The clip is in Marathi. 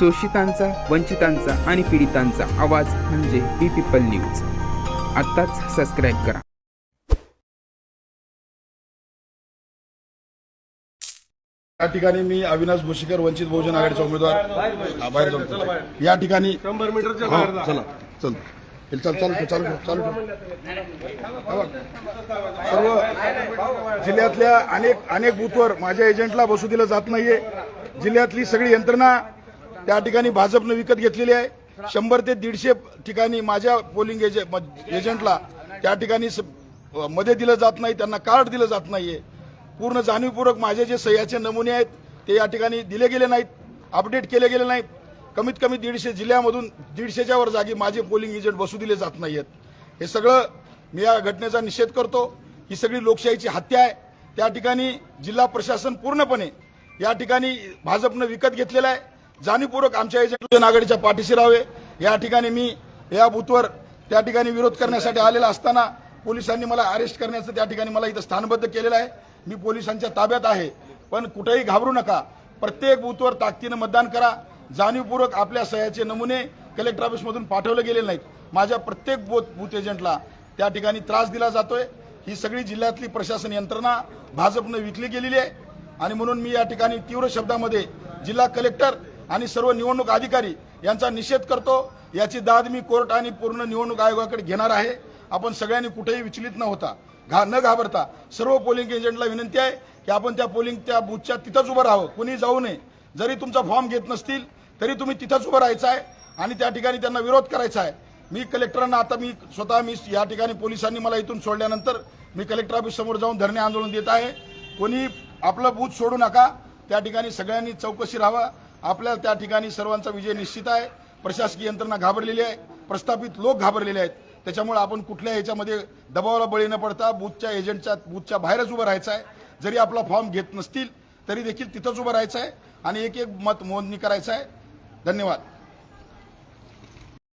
शोषितांचा वंचितांचा आणि पीडितांचा आवाज म्हणजे बी पीपल न्यूज आत्ताच सबस्क्राईब करा या ठिकाणी मी अविनाश भोशीकर वंचित बहुजन आघाडीचा उमेदवार बाहेर जाऊन. या ठिकाणी शंभर मीटरच्या हा, बाहेर. चला चल चल. हा. सर्व जिल्ह्यातल्या अनेक अनेक बूथवर माझ्या एजंटला बसू दिलं जात नाहीये जिल्ह्यातली सगळी यंत्रणा त्या ठिकाणी भाजपनं विकत घेतलेली आहे. शंभर ते दीडशे ठिकाणी माझ्या पोलिंग एजे एजंटला त्या ठिकाणी स- मध्ये दिलं जात नाही त्यांना कार्ड दिलं जात नाहीये. पूर्ण जाणीवपूर्वक माझे जे सह्याचे नमुने आहेत ते या ठिकाणी दिले गेले नाहीत अपडेट केले गेले नाहीत. कमीत कमी दीडशे जिल्ह्यामधून दीडशेच्या वर जागी माझे पोलिंग एजंट बसू दिले जात नाहीत हे सगळं मी या घटनेचा निषेध करतो. ही सगळी लोकशाहीची हत्या आहे. त्या ठिकाणी जिल्हा प्रशासन पूर्णपणे या ठिकाणी भाजपनं विकत घेतलेलं आहे. जाणीवपूर्वक आमच्या एजंट आघाडीच्या पाठीशी राहावे. या ठिकाणी मी या बूथवर त्या ठिकाणी विरोध करण्यासाठी आलेला असताना पोलिसांनी मला अरेस्ट करण्याचं त्या ठिकाणी मला इथं स्थानबद्ध केलेलं आहे. मी पोलिसांच्या ताब्यात आहे. पण कुठेही घाबरू नका. प्रत्येक बूथवर ताकदीनं मतदान करा. जाणीवपूर्वक आपल्या सह्याचे नमुने कलेक्टर ऑफिसमधून पाठवले गेले नाहीत. माझ्या प्रत्येक बूथ बूथ एजंटला त्या ठिकाणी त्रास दिला जातोय. ही सगळी जिल्ह्यातली प्रशासन यंत्रणा भाजपनं विकली गेलेली आहे. आणि म्हणून मी या ठिकाणी तीव्र शब्दामध्ये जिल्हा कलेक्टर आणि सर्व निवडणूक अधिकारी यांचा निषेध करतो. याची दाद मी कोर्ट आणि पूर्ण निवडणूक आयोगाकडे घेणार आहे. आपण सगळ्यांनी कुठेही विचलित न होता घा न घाबरता सर्व पोलिंग एजंटला विनंती आहे की आपण त्या पोलिंग त्या बूथच्या तिथंच उभं राहावं. कुणी जाऊ नये. जरी तुमचा फॉर्म घेत नसतील तरी तुम्ही तिथंच उभं राहायचं आहे आणि त्या ठिकाणी त्यांना विरोध करायचा आहे. मी कलेक्टरांना आता मी स्वतः मी या ठिकाणी पोलिसांनी मला इथून सोडल्यानंतर मी कलेक्टर ऑफिस समोर जाऊन धरणे आंदोलन देत आहे. कोणी आपलं बूथ सोडू नका. त्या ठिकाणी सगळ्यांनी चौकशी राहावा. आपल्या त्या ठिकाणी सर्वांचा विजय निश्चित आहे. प्रशासकीय यंत्रणा घाबरलेली आहे. प्रस्थापित लोक घाबरलेले आहेत. त्याच्यामुळे आपण कुठल्या ह्याच्यामध्ये दबावाला बळी न पडता बूथच्या एजंटच्या बूथच्या बाहेरच उभं राहायचं आहे. जरी आपला फॉर्म घेत नसतील तरी देखील तिथंच उभं राहायचं आहे. आणि एक एक मत मोजणी करायचं आहे. धन्यवाद.